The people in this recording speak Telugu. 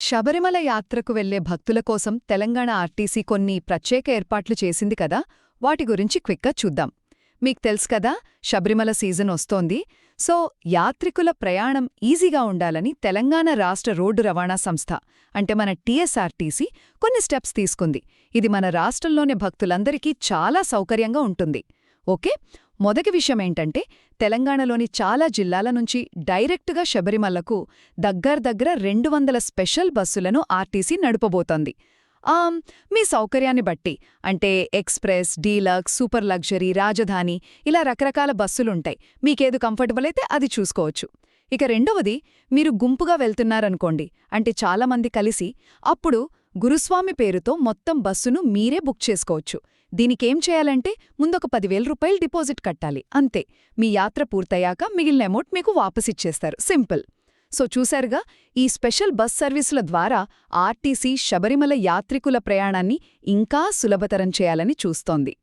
శబరిమల యాత్రకు వెళ్ళే భక్తుల కోసం తెలంగాణ ఆర్టీసీ కొన్ని ప్రత్యేక ఏర్పాట్లు చేసింది కదా వాటి గురించి క్విక్గా చూద్దాం. మీకు తెలుసు కదా శబరిమల సీజన్ వస్తోంది. సో యాత్రికుల ప్రయాణం ఈజీగా ఉండాలని తెలంగాణ రాష్ట్ర రోడ్డు రవాణా సంస్థ అంటే మన టీఎస్ఆర్టీసీ కొన్ని స్టెప్స్ తీసుకుంది. ఇది మన రాష్ట్రంలోని భక్తులందరికీ చాలా సౌకర్యంగా ఉంటుంది. ఓకే మొదటి విషయం ఏంటంటే తెలంగాణలోని చాలా జిల్లాల నుంచి డైరెక్టుగా శబరిమలకు దగ్గర దగ్గర రెండు వందల స్పెషల్ బస్సులను ఆర్టీసీ నడుపబోతోంది. మీ సౌకర్యాన్ని బట్టి అంటే ఎక్స్ప్రెస్ డీలక్స్ సూపర్ లగ్జరీ రాజధాని ఇలా రకరకాల బస్సులుంటాయి. మీకేది కంఫర్టబుల్ అయితే అది చూసుకోవచ్చు. ఇక రెండవది మీరు గుంపుగా వెళ్తున్నారనుకోండి అంటే చాలామంది కలిసి అప్పుడు గురుస్వామి పేరుతో మొత్తం బస్సును మీరే బుక్ చేసుకోవచ్చు. దీనికేం చేయాలంటే ముందొక పదివేల రూపాయలు డిపాజిట్ కట్టాలి. అంతే. మీ యాత్ర పూర్తయ్యాక మిగిలిన అమౌంట్ మీకు వాపసిచ్చేస్తారు. సింపుల్. సో చూశారుగా ఈ స్పెషల్ బస్ సర్వీసుల ద్వారా ఆర్టీసీ శబరిమల యాత్రికుల ప్రయాణాన్ని ఇంకా సులభతరం చేయాలని చూస్తోంది.